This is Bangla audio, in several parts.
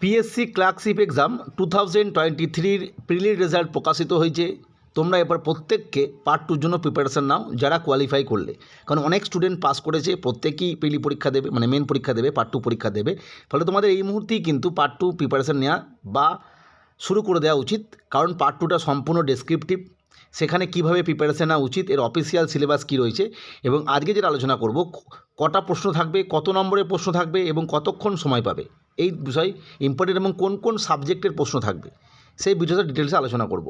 PSC clerkship exam two thousand twenty থ্রির প্রিলির রেজাল্ট প্রকাশিত হয়েছে। তোমরা এবার প্রত্যেককে পার্ট টুর জন্য প্রিপারেশান নাও, যারা কোয়ালিফাই করলে। কারণ অনেক স্টুডেন্ট পাস করেছে, প্রত্যেকেই প্রিলি পরীক্ষা দেবে মানে মেন পরীক্ষা দেবে পার্ট টু পরীক্ষা দেবে। ফলে তোমাদের এই মুহূর্তেই কিন্তু পার্ট টু প্রিপারেশান নেওয়া বা শুরু করে দেওয়া উচিত। কারণ পার্ট টুটা সম্পূর্ণ ডেসক্রিপটিভ সেখানে কীভাবে প্রিপারেশান নেওয়া উচিত, এর অফিসিয়াল সিলেবাস কী রয়েছে, এবং আজকে যেটা আলোচনা করব, কটা প্রশ্ন থাকবে, কত নম্বরের প্রশ্ন থাকবে, এবং কতক্ষণ সময় পাবে। এই বিষয় ইম্পর্টেন্ট এবং কোন কোন সাবজেক্টের প্রশ্ন থাকবে, সেই বিষয়টা ডিটেলসে আলোচনা করব।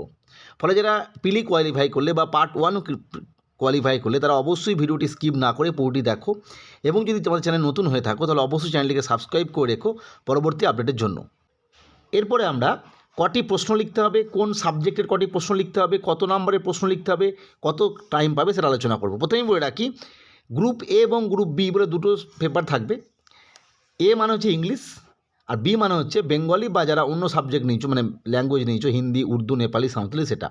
ফলে যারা পিলি কোয়ালিফাই করলে বা পার্ট ওয়ান কোয়ালিফাই করলে, তারা অবশ্যই ভিডিওটি স্কিপ না করে পুরোটি দেখো এবং যদি তোমাদের চ্যানেল নতুন হয়ে থাকো, তাহলে অবশ্যই চ্যানেলটিকে সাবস্ক্রাইব করে রেখো পরবর্তী আপডেটের জন্য। এরপরে আমরা কটি প্রশ্ন লিখতে হবে, কোন সাবজেক্টের কটি প্রশ্ন লিখতে হবে, কত নম্বরের প্রশ্ন লিখতে হবে, কত টাইম পাবে সেটা আলোচনা করব। প্রথমেই বলে রাখি গ্রুপ এ এবং গ্রুপ বি বলে দুটো পেপার থাকবে এ মানে হচ্ছে ইংলিশ আর বি মানে হচ্ছে বেঙ্গলি বা যারা অন্য সাবজেক্ট নিয়েছো মানে ল্যাঙ্গুয়েজ নিয়েছো, হিন্দি, উর্দু, নেপালি, সাঁওতালি, সেটা।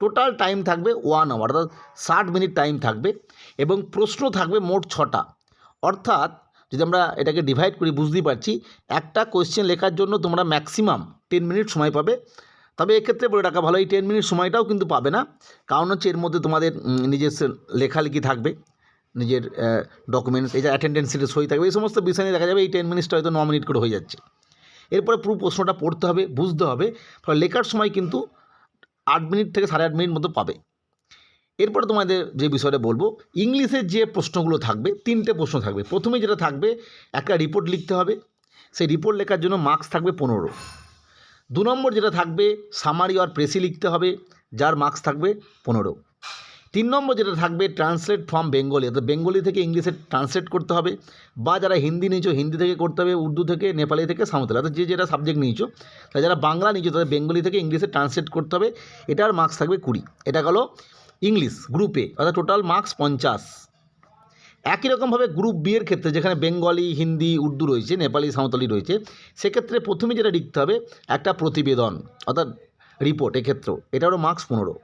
টোটাল টাইম থাকবে ওয়ান আওয়ার অর্থাৎ ষাট মিনিট টাইম থাকবে এবং প্রশ্ন থাকবে মোট ছটা। অর্থাৎ যদি আমরা এটাকে ডিভাইড করি, বুঝতেই পারছি, একটা কোয়েশ্চেন লেখার জন্য তোমরা ম্যাক্সিমাম টেন মিনিট সময় পাবে। তবে এক্ষেত্রে বলে রাখা ভালো, এই টেন মিনিট সময়টাও কিন্তু পাবে না। কারণ হচ্ছে এর মধ্যে তোমাদের নিজস্ব লেখালেখি থাকবে। নিজের ডকুমেন্টস এই যে অ্যাটেন্ডেন্স সই থাকবে, এই সমস্ত বিষয় নিয়ে দেখা যাবে, এই টেন মিনিটটা হয়তো ন মিনিট করে হয়ে যাচ্ছে। এরপরে পুরো প্রশ্নটা পড়তে হবে, বুঝতে হবে, ফলে লেখার সময় কিন্তু আট মিনিট থেকে সাড়ে আট মিনিট মতো পাবে। এরপরে তোমাদের যে বিষয়টা বলব, ইংলিশের যে প্রশ্নগুলো থাকবে, তিনটে প্রশ্ন থাকবে। প্রথমে যেটা থাকবে, একটা রিপোর্ট লিখতে হবে, সেই রিপোর্ট লেখার জন্য মার্কস থাকবে পনেরো। দু নম্বর যেটা থাকবে সামারি আর প্রেসি লিখতে হবে, যার মার্কস থাকবে পনেরো। তিন নম্বর যেটা থাকবে ট্রান্সলেট ফ্রম বেঙ্গলি অর্থাৎ বেঙ্গলি থেকে ইংলিশে ট্রান্সলেট করতে হবে, বা যারা হিন্দি নিয়েছো, হিন্দি থেকে করতে হবে, উর্দু থেকে, নেপালি থেকে, সাঁওতালি, অর্থাৎ যে যেটা সাবজেক্ট নিয়েছো তাই যারা বাংলা নিয়েছো, তাদের বেঙ্গলি থেকে ইংলিশে ট্রান্সলেট করতে হবে, এটার মার্কস থাকবে কুড়ি, এটা গেল ইংলিশ গ্রুপে অর্থাৎ টোটাল মার্কস পঞ্চাশ। একই রকমভাবে গ্রুপ বি এর ক্ষেত্রে, যেখানে বেঙ্গলি হিন্দি, উর্দু রয়েছে, নেপালি, সাঁওতালি রয়েছে, সেক্ষেত্রে প্রথমে যেটা লিখতে হবে, একটা প্রতিবেদন, অর্থাৎ রিপোর্ট এক্ষেত্রেও, এটারও মার্কস পনেরো।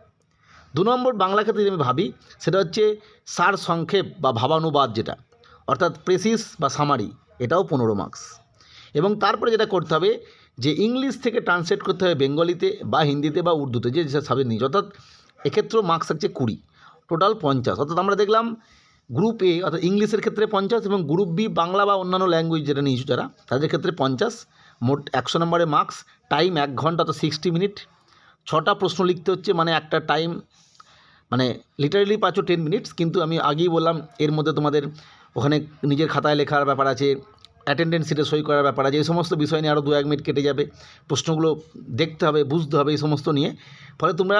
দু নম্বর বাংলা ক্ষেত্রে আমি ভাবি, সেটা হচ্ছে সার সংক্ষেপ বা ভাবানুবাদ যেটা, অর্থাৎ প্রেসিস বা সামারি, এটাও পনেরো মার্কস। এবং তারপরে যেটা করতে হবে, যে ইংলিশ থেকে ট্রান্সলেট করতে হবে বেঙ্গলিতে বা হিন্দিতে বা উর্দুতে, যে সাবজেক্ট নিয়েছে, অর্থাৎ এক্ষেত্রেও মার্কস থাকছে কুড়ি, টোটাল পঞ্চাশ। অর্থাৎ আমরা দেখলাম গ্রুপ এ অর্থাৎ ইংলিশের ক্ষেত্রে পঞ্চাশ এবং গ্রুপ বি বাংলা বা অন্যান্য ল্যাঙ্গুয়েজ যেটা নিয়েছো যারা, তাদের ক্ষেত্রে পঞ্চাশ। মোট একশো নম্বরে মার্কস টাইম এক ঘণ্টা, অর্থাৎ সিক্সটি মিনিট ছটা প্রশ্ন লিখতে হচ্ছে মানে একটা টাইম মানে লিটারেলি পাচ্ছ টেন মিনিটস কিন্তু আমি আগেই বললাম, এর মধ্যে তোমাদের ওখানে নিজের খাতায় লেখার ব্যাপার আছে অ্যাটেন্ডেন্স সিটে সই করার ব্যাপার আছে, এই সমস্ত বিষয় নিয়ে আরও দু এক মিনিট কেটে যাবে, প্রশ্নগুলো দেখতে হবে, বুঝতে হবে এই সমস্ত নিয়ে। ফলে তোমরা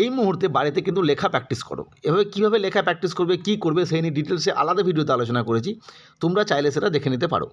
এই মুহূর্তে বাড়িতে কিন্তু লেখা প্র্যাকটিস করো। এভাবে কীভাবে লেখা প্র্যাকটিস করবে, কী করবে, সেই নিয়ে ডিটেলসে আলাদা ভিডিওতে আলোচনা করেছি, তোমরা চাইলে সেটা দেখে নিতে পারো।